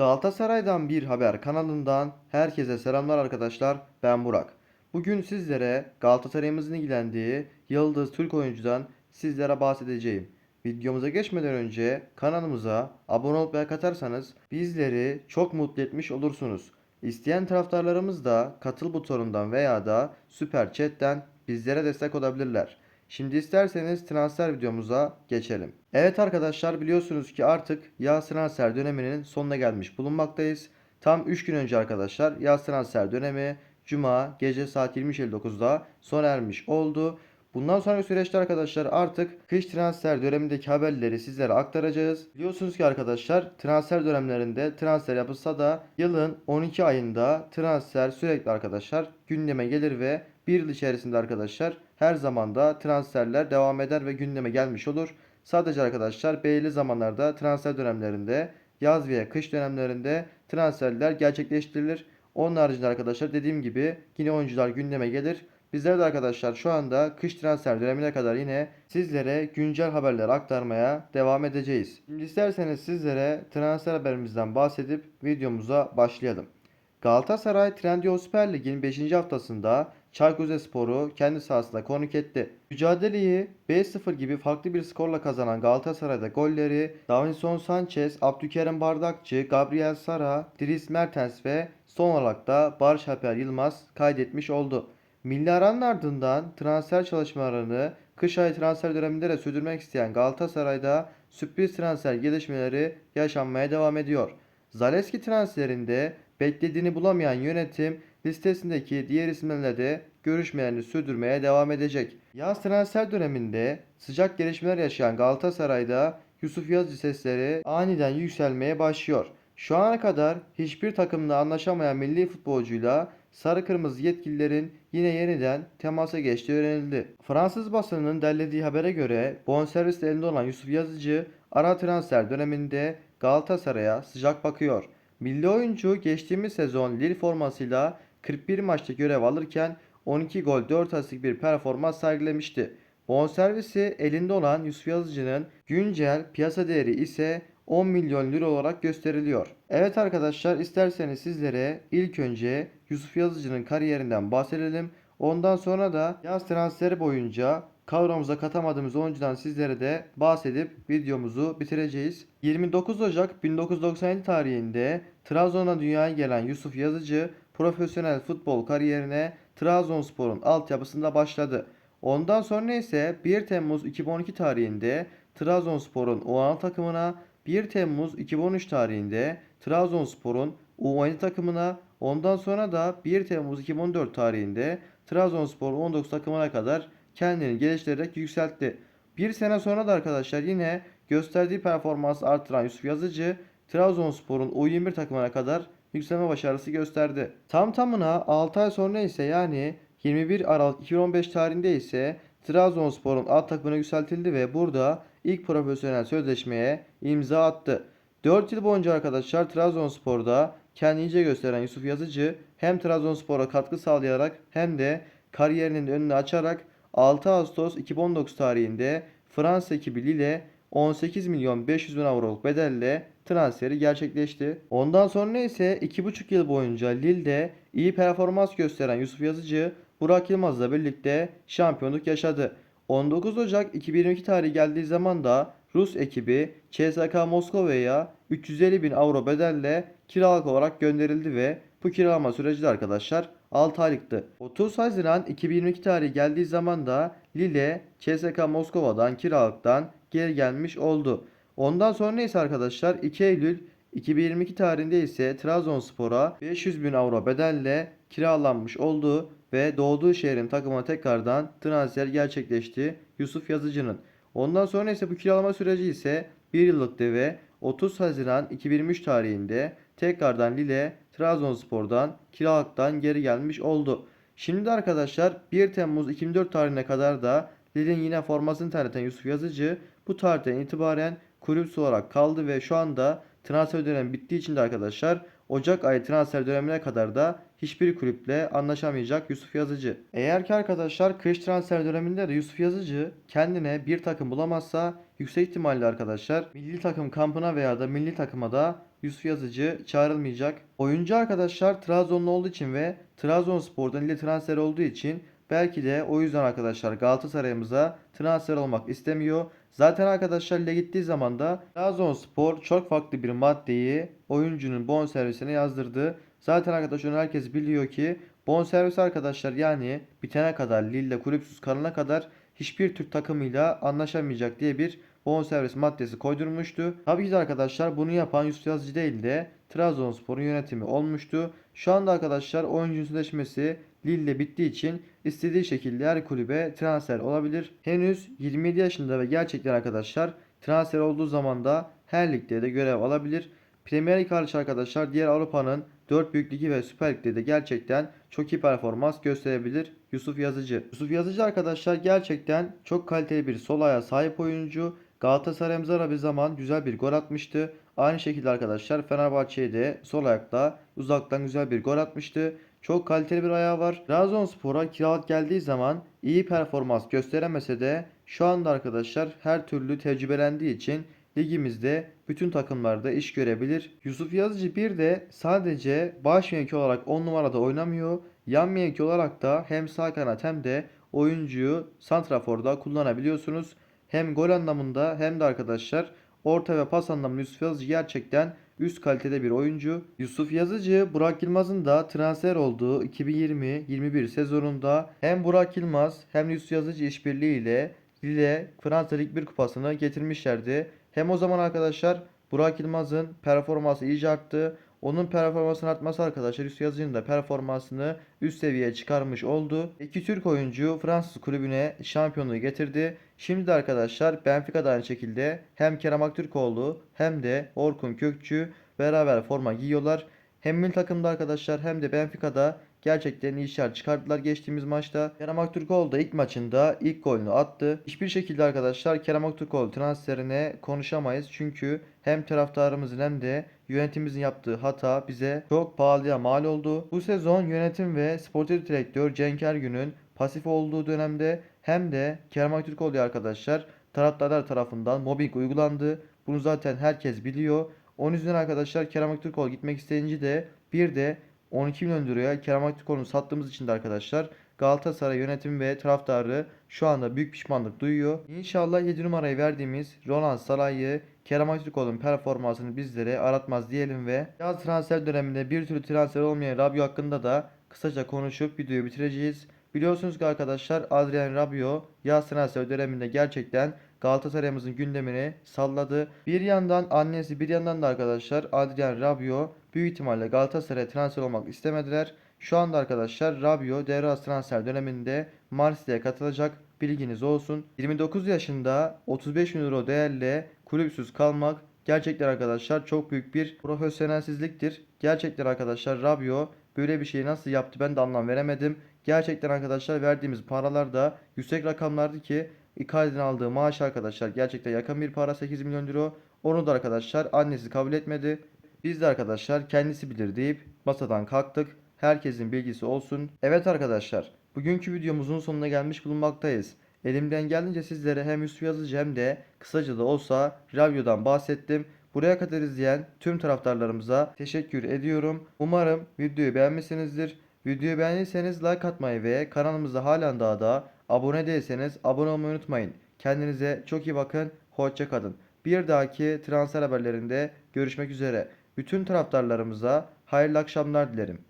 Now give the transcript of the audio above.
Galatasaray'dan bir haber kanalından herkese selamlar arkadaşlar. Ben Burak. Bugün sizlere Galatasaray'ımızın ilgilendiği Yıldız Türk oyuncudan sizlere bahsedeceğim. Videomuza geçmeden önce kanalımıza abone olup like atarsanız bizleri çok mutlu etmiş olursunuz. İsteyen taraftarlarımız da katıl butonundan veya da süper chatten bizlere destek olabilirler. Şimdi isterseniz transfer videomuza geçelim. Evet arkadaşlar biliyorsunuz ki artık yaz transfer döneminin sonuna gelmiş bulunmaktayız. Tam 3 gün önce arkadaşlar yaz transfer dönemi Cuma gece saat 20.59'da sona ermiş oldu. Bundan sonraki süreçte arkadaşlar artık kış transfer dönemindeki haberleri sizlere aktaracağız. Biliyorsunuz ki arkadaşlar transfer dönemlerinde transfer yapılsa da yılın 12 ayında transfer sürekli arkadaşlar gündeme gelir ve bir yıl içerisinde arkadaşlar her zaman da transferler devam eder ve gündeme gelmiş olur. Sadece arkadaşlar belirli zamanlarda transfer dönemlerinde yaz veya kış dönemlerinde transferler gerçekleştirilir. Onun haricinde arkadaşlar dediğim gibi yine oyuncular gündeme gelir. Bizler de arkadaşlar şu anda kış transfer dönemine kadar yine sizlere güncel haberler aktarmaya devam edeceğiz. Şimdi isterseniz sizlere transfer haberimizden bahsedip videomuza başlayalım. Galatasaray Trendyol Süper Lig'in 5. haftasında Çaykur Rizespor'u kendi sahasında konuk etti. Mücadeleyi 5-0 gibi farklı bir skorla kazanan Galatasaray'da golleri Davinson Sanchez, Abdülkerim Bardakçı, Gabriel Sara, Dries Mertens ve son olarak da Barış Alper Yılmaz kaydetmiş oldu. Milli aranın ardından transfer çalışmalarını kış ayı transfer döneminde de sürdürmek isteyen Galatasaray'da sürpriz transfer gelişmeleri yaşanmaya devam ediyor. Zaleski transferinde beklediğini bulamayan yönetim listesindeki diğer isimlerle de görüşmelerini sürdürmeye devam edecek. Yaz transfer döneminde sıcak gelişmeler yaşayan Galatasaray'da Yusuf Yazıcı sesleri aniden yükselmeye başlıyor. Şu ana kadar hiçbir takımla anlaşamayan milli futbolcuyla sarı kırmızı yetkililerin yine yeniden temasa geçtiği öğrenildi. Fransız basınının derlediği habere göre bonservis elinde olan Yusuf Yazıcı ara transfer döneminde Galatasaray'a sıcak bakıyor. Milli oyuncu geçtiğimiz sezon Lille formasıyla 41 maçta görev alırken 12 gol 4 asistlik bir performans sergilemişti. Bonservisi elinde olan Yusuf Yazıcı'nın güncel piyasa değeri ise 10 milyon lira olarak gösteriliyor. Evet arkadaşlar isterseniz sizlere ilk önce Yusuf Yazıcı'nın kariyerinden bahsedelim. Ondan sonra da yaz transferi boyunca kadromuza katamadığımız oyuncudan sizlere de bahsedip videomuzu bitireceğiz. 29 Ocak 1997 tarihinde Trabzon'a dünyaya gelen Yusuf Yazıcı profesyonel futbol kariyerine Trabzonspor'un altyapısında başladı. Ondan sonra ise 1 Temmuz 2012 tarihinde Trabzonspor'un U16 takımına, 1 Temmuz 2013 tarihinde Trabzonspor'un U17 takımına, ondan sonra da 1 Temmuz 2014 tarihinde Trabzonspor 19 takımına kadar kendini geliştirerek yükseltti. Bir sene sonra da arkadaşlar yine gösterdiği performansı artıran Yusuf Yazıcı Trabzonspor'un U21 takımına kadar yükselme başarısı gösterdi. Tam tamına 6 ay sonra ise yani 21 Aralık 2015 tarihinde ise Trabzonspor'un alt takımına yükseltildi ve burada ilk profesyonel sözleşmeye imza attı. 4 yıl boyunca arkadaşlar Trabzonspor'da kendini iyice gösteren Yusuf Yazıcı hem Trabzonspor'a katkı sağlayarak hem de kariyerinin önünü açarak 6 Ağustos 2019 tarihinde Fransa ekibi Lille 18 milyon 500 bin avroluk bedelle transferi gerçekleşti. Ondan sonra ise 2,5 yıl boyunca Lille'de iyi performans gösteren Yusuf Yazıcı Burak Yılmaz'la birlikte şampiyonluk yaşadı. 19 Ocak 2022 tarihi geldiği zaman da Rus ekibi CSKA Moskova'ya 350 bin avro bedelle kiralık olarak gönderildi ve bu kiralama süreci de arkadaşlar 6 aylıktı. 30 Haziran 2022 tarihi geldiği zaman da Lille CSKA Moskova'dan kiralıktan geri gelmiş oldu. Ondan sonra ise arkadaşlar 2 Eylül 2022 tarihinde ise Trabzonspor'a 500 bin avro bedelle kiralanmış oldu ve doğduğu şehrin takımına tekrardan transfer gerçekleşti Yusuf Yazıcı'nın. Ondan sonra ise bu kiralama süreci ise 1 yıllıktı ve 30 Haziran 2023 tarihinde tekrardan Lille Trabzonspor'dan kiralıktan geri gelmiş oldu. Şimdi arkadaşlar 1 Temmuz 2004 tarihine kadar da Lille'in yine formasını terleten Yusuf Yazıcı bu tarihten itibaren kulüp olarak kaldı ve şu anda transfer dönemi bittiği için de arkadaşlar Ocak ayı transfer dönemine kadar da hiçbir kulüple anlaşamayacak Yusuf Yazıcı. Eğer ki arkadaşlar kış transfer döneminde de Yusuf Yazıcı kendine bir takım bulamazsa yüksek ihtimalle arkadaşlar milli takım kampına veya da milli takıma da Yusuf Yazıcı çağrılmayacak. Oyuncu arkadaşlar Trabzonlu olduğu için ve Trabzonspor'dan ile transfer olduğu için belki de o yüzden arkadaşlar Galatasaray'ımıza transfer olmak istemiyor. Zaten arkadaşlar ile gittiği zaman da Trabzonspor çok farklı bir maddeyi oyuncunun bonservisine yazdırdı. Zaten arkadaşlar herkes biliyor ki bonservis arkadaşlar yani bitene kadar Lille kulüpsüz kalana kadar hiçbir Türk takımıyla anlaşamayacak diye bir bonservis maddesi koydurmuştu. Tabii ki de arkadaşlar bunu yapan Yusuf Yazıcı değil de Trabzonspor'un yönetimi olmuştu. Şu anda arkadaşlar oyuncunun sözleşmesi Lille bittiği için istediği şekilde her kulübe transfer olabilir. Henüz 27 yaşında ve gerçekten arkadaşlar transfer olduğu zaman da her ligde de görev alabilir. Premier Lig hariç arkadaşlar diğer Avrupa'nın 4 büyük ligi ve Süper Lig'de de gerçekten çok iyi performans gösterebilir Yusuf Yazıcı. Yusuf Yazıcı arkadaşlar gerçekten çok kaliteli bir sol ayağa sahip oyuncu. Galatasaray'ımıza da bir zaman güzel bir gol atmıştı. Aynı şekilde arkadaşlar Fenerbahçe'ye de sol ayakla uzaktan güzel bir gol atmıştı. Çok kaliteli bir ayağı var. Trabzonspor'a kiralık geldiği zaman iyi performans gösteremese de şu anda arkadaşlar her türlü tecrübelendiği için ligimizde bütün takımlarda iş görebilir. Yusuf Yazıcı bir de sadece baş mevki olarak 10 numarada oynamıyor. Yan mevki olarak da hem sağ kanat hem de oyuncuyu santraforda kullanabiliyorsunuz. Hem gol anlamında hem de arkadaşlar orta ve pas anlamında Yusuf Yazıcı gerçekten üst kalitede bir oyuncu. Yusuf Yazıcı Burak Yılmaz'ın da transfer olduğu 2020-21 sezonunda hem Burak Yılmaz hem Yusuf Yazıcı işbirliğiyle Lille Fransa Lig 1 kupasını getirmişlerdi. Hem o zaman arkadaşlar Burak Yılmaz'ın performansı iyice arttı. Onun performansının artması arkadaşlar Yusuf Yazıcı'nın da performansını üst seviyeye çıkarmış oldu. İki Türk oyuncu Fransız kulübüne şampiyonluğu getirdi. Şimdi de arkadaşlar Benfica'da aynı şekilde hem Kerem Aktürkoğlu hem de Orkun Kökçü beraber forma giyiyorlar. Hem milli takımda arkadaşlar hem de Benfica'da gerçekten iyi işler çıkardılar geçtiğimiz maçta. Kerem Aktürkoğlu da ilk maçında ilk golünü attı. Hiçbir şekilde arkadaşlar Kerem Aktürkoğlu transferine konuşamayız. Çünkü hem taraftarımızın hem de yönetimimizin yaptığı hata bize çok pahalıya mal oldu. Bu sezon yönetim ve sportif direktör Cenk Ergün'ün pasif olduğu dönemde hem de Kerem Aktürkoğlu arkadaşlar taraftarlar tarafından mobbing uygulandı. Bunu zaten herkes biliyor. Onun yüzden arkadaşlar Kerem Aktürkoğlu gitmek isteyince de bir de 12 milyon liraya Kerem Aktürkoğlu'nu sattığımız için de arkadaşlar Galatasaray yönetimi ve taraftarı şu anda büyük pişmanlık duyuyor. İnşallah 7 numarayı verdiğimiz Roland Salah'ı Kerem Aktürkoğlu'nun performansını bizlere aratmaz diyelim ve yaz transfer döneminde bir türlü transfer olmayan Rabiot hakkında da kısaca konuşup videoyu bitireceğiz. Biliyorsunuz ki arkadaşlar Adrien Rabiot yaz transfer döneminde gerçekten Galatasaray'ımızın gündemini salladı. Bir yandan annesi bir yandan da arkadaşlar Adrien Rabiot büyük ihtimalle Galatasaray'a transfer olmak istemediler. Şu anda arkadaşlar Rabiot devre transfer döneminde Marsilya'ya katılacak. Bilginiz olsun. 29 yaşında 35 milyon euro değerle kulüpsüz kalmak gerçekten arkadaşlar çok büyük bir profesyonelsizliktir. Gerçekten arkadaşlar Rabiot böyle bir şeyi nasıl yaptı ben de anlam veremedim. Gerçekten arkadaşlar verdiğimiz paralar da yüksek rakamlardı ki Icardi'nin aldığı maaş arkadaşlar gerçekten yakın bir para 8 milyon euro. Onu da arkadaşlar annesi kabul etmedi. Biz de arkadaşlar kendisi bilir deyip masadan kalktık. Herkesin bilgisi olsun. Evet arkadaşlar bugünkü videomuzun sonuna gelmiş bulunmaktayız. Elimden geldiğince sizlere hem Yusuf Yazıcı hem de kısaca da olsa Rabio'dan bahsettim. Buraya kadar izleyen tüm taraftarlarımıza teşekkür ediyorum. Umarım videoyu beğenmişsinizdir. Videoyu beğendiyseniz like atmayı ve kanalımıza halen daha da abone değilseniz abone olmayı unutmayın. Kendinize çok iyi bakın. Hoşça kalın. Bir dahaki transfer haberlerinde görüşmek üzere. Bütün taraftarlarımıza hayırlı akşamlar dilerim.